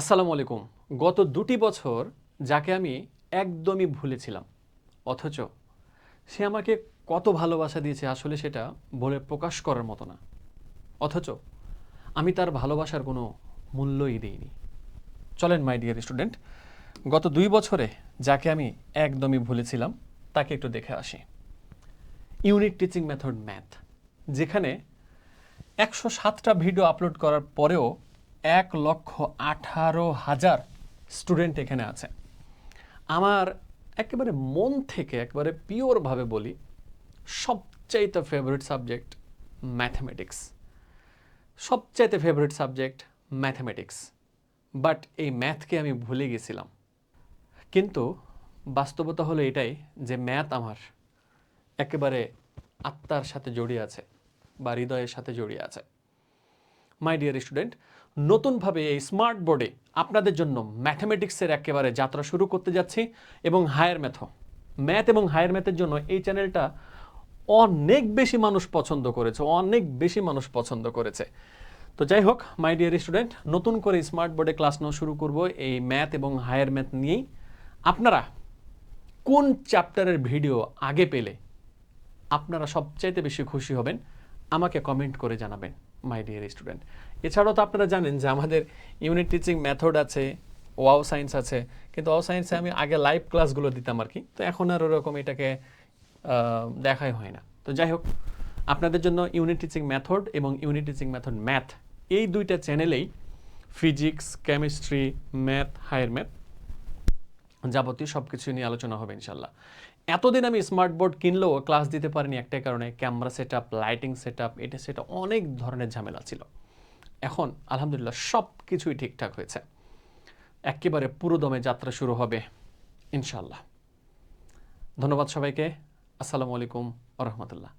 আসসালামু আলাইকুম। গত দুটি বছর যাকে আমি একদমই ভুলেছিলাম, অথচ সে আমাকে কত ভালোবাসা দিয়েছে আসলে সেটা বলে প্রকাশ করার মতো না। অথচ আমি তার ভালোবাসার কোনো মূল্যই দিইনি। চলেন মাই ডিয়ার স্টুডেন্ট গত দুই বছরে যাকে আমি একদমই ভুলেছিলাম, তাকে একটু দেখে আসি। ইউনিট টিচিং মেথড ম্যাথ, যেখানে একশো সাতটা ভিডিও আপলোড করার পরেও এক লক্ষ আঠারো হাজার স্টুডেন্ট এখানে আছে। আমার একেবারে মন থেকে, একবারে পিওরভাবে বলি, সবচাইতে ফেভারিট সাবজেক্ট ম্যাথমেটিক্স সবচাইতে ফেভারিট সাবজেক্ট ম্যাথমেটিক্স বাট এই ম্যাথকে আমি ভুলে গেছিলাম। কিন্তু বাস্তবতা হলো এটাই যে ম্যাথ আমার একেবারে আত্মার সাথে জড়িয়ে আছে, বা হৃদয়ের সাথে জড়িয়ে আছে। মাই ডিয়ার স্টুডেন্ট নতুনভাবে এই স্মার্ট বোর্ডে আপনাদের জন্য ম্যাথমেটিক্সের একেবারে যাত্রা শুরু করতে যাচ্ছি এবং হায়ার ম্যাথও ম্যাথ এবং হায়ার ম্যাথের জন্য এই চ্যানেলটা অনেক বেশি মানুষ পছন্দ করেছে, অনেক বেশি মানুষ পছন্দ করেছে। তো যাই হোক মাই ডিয়ার স্টুডেন্ট নতুন করে স্মার্ট বোর্ডে ক্লাস নেওয়া শুরু করব এই ম্যাথ এবং হায়ার ম্যাথ নিয়েই। আপনারা কোন চ্যাপ্টারের ভিডিও আগে পেলে আপনারা সবচাইতে বেশি খুশি হবেন, আমাকে কমেন্ট করে জানাবেন। মাই ডিয়ার স্টুডেন্ট এছাড়াও তো আপনারা জানেন যে আমাদের ইউনিট টিচিং মেথড আছে ওয়াও সায়েন্স আছে, কিন্তু ওয়াও সায়েন্সে আমি আগে লাইভ ক্লাসগুলো দিতাম আর কি। তো এখন আর ওরকম এটাকে দেখাই হয় না। তো যাই হোক, আপনাদের জন্য ইউনিট টিচিং মেথড এবং ইউনিট টিচিং মেথড ম্যাথ এই দুইটা চ্যানেলেই physics chemistry math higher math যাবতীয় সব কিছু নিয়ে আলোচনা হবে ইনশাল্লাহ এতদিন আমি স্মার্ট বোর্ড কিনলেও ক্লাস দিতে পারিনি একটাই কারণে, camera set up lighting set up এটা সেটা অনেক ধরনের ঝামেলা ছিল। এখন আলহামদুলিল্লাহ সব কিছুই ঠিকঠাক হয়েছে। একেবারে পুরো দমে যাত্রা শুরু হবে ইনশাল্লাহ ধন্যবাদ সবাইকে। আসসালামু আলাইকুম রহমতুল্লাহ।